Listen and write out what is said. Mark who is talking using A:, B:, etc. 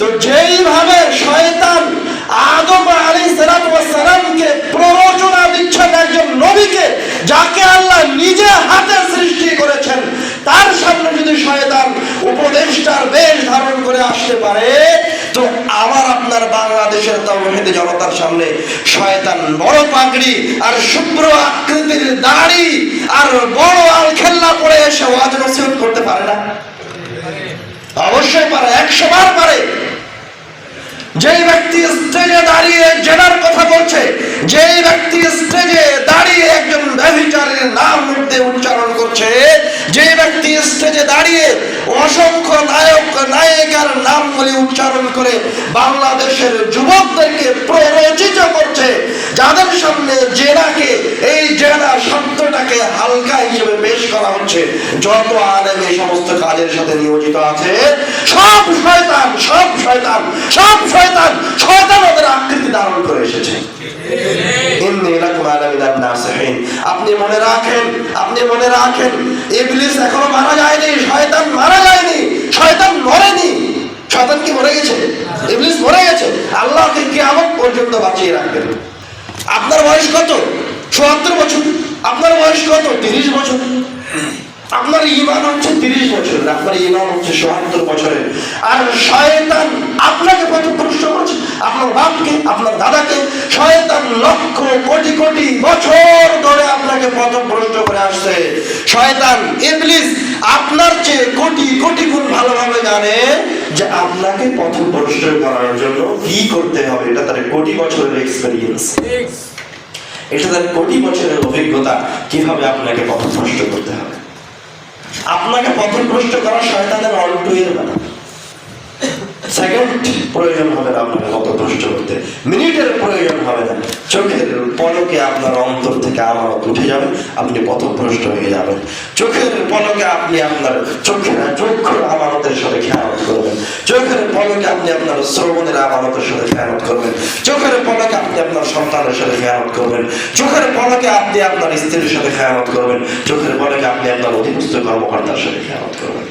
A: তো যেইভাবে শয়তান আদম আলী সালামকে প্ররোচনা দিচ্ছেন একজন নবীকে, যাকে আল্লাহ নিজে হাতে সৃষ্টি করেছেন, তার সামনে যদি শয়তান উপদেষ্টার বেশ ধারণ করে আসতে পারে, তো আবার আপনার বাংলাদেশের তৌহিদি জনতার সামনে শয়তান বড় পাগড়ি আর শুভ্র আকৃতির দাড়ি আর বড় আলখেল্লা পরে এসে ওয়াজ করতে পারে না। অবশ্যই পারে, একশো বার পারে। ব্যক্তি স্টেজে দাঁড়িয়ে জেনার কথা বলছে, যেই ব্যক্তি স্টেজে দাঁড়িয়ে একজন ব্যভিচারীর নাম উচ্চারণ করছে, যেই ব্যক্তি স্টেজে দাঁড়িয়ে অসংখ্য নায়ক, নায়িকার উচ্চারণ করে বাংলাদেশের যুবকদেরকে প্ররোচিত করছে, যাদের সামনে জেনাকে, এই জেনা শব্দটাকে হালকা হিসেবে পেশ করা হচ্ছে। যত আলেম এই সমস্ত কাজের সাথে নিয়োজিত আছে, সব শয়তান সব শয়তান সব শয়তান আপনি মনে রাখেন, আপনি মনে রাখেন, ইবলিস এখনও মারা যায়নি, শয়তান মারা যায়নি, শয়তান মরেনি। শয়তান কি মরে গেছে? ইবলিস মরে গেছে। আল্লাহকে পর্যন্ত বাঁচিয়ে রাখবেন। আপনার বয়স কত? চুয়াত্তর বছর। আপনার বয়স কত? তিরিশ বছর। আপনার ইমান হচ্ছে তিরিশ বছরের আপনার ইমান হচ্ছে চুয়াত্তর বছরের। আর শয়তান আপনাকে পথভ্রষ্ট করছে, আপনার বাপকে, আপনার দাদাকে। শয়তান লক্ষ কোটি কোটি বছর ধরে আপনাকে পথভ্রষ্ট করে আসছে। শয়তান, ইবলিস, আপনার চেয়ে কোটি কোটি গুণ ভালোভাবে জানে যে আপনাকে পথভ্রষ্ট করার জন্য কি করতে হবে। এটা তার কোটি বছরের এক্সপেরিয়েন্স এটা তার কোটি বছরের অভিজ্ঞতা, কীভাবে আপনাকে পথভ্রষ্ট করতে হবে। আপনাকে পথভ্রষ্ট করা শয়তানের অল্টু এর সেকেন্ড প্রয়োজন হবে আপনাকে পথভ্রষ্ট করতে। মিনিটের প্রয়োজন হবে না চোখের পলকে আপনার আমানত উঠে যাবে, আপনি পথভ্রষ্ট হয়ে যাবেন। চোখের পলকে আপনি আপনার চোখের চক্ষুর আমানতের সাথে খেয়ালত করবেন। চোখের পলকে আপনি আপনার শ্রবণের আমানতের সাথে খেয়ালত করবেন। চোখের পলকে আপনি আপনার সন্তানের সাথে খেয়ালত করবেন। চোখের পলকে আপনি আপনার স্ত্রীর সাথে খেয়ালত করবেন। চোখের পলকে আপনি আপনার অধীনস্থ কর্মকর্তার সাথে খেয়ালত করবেন।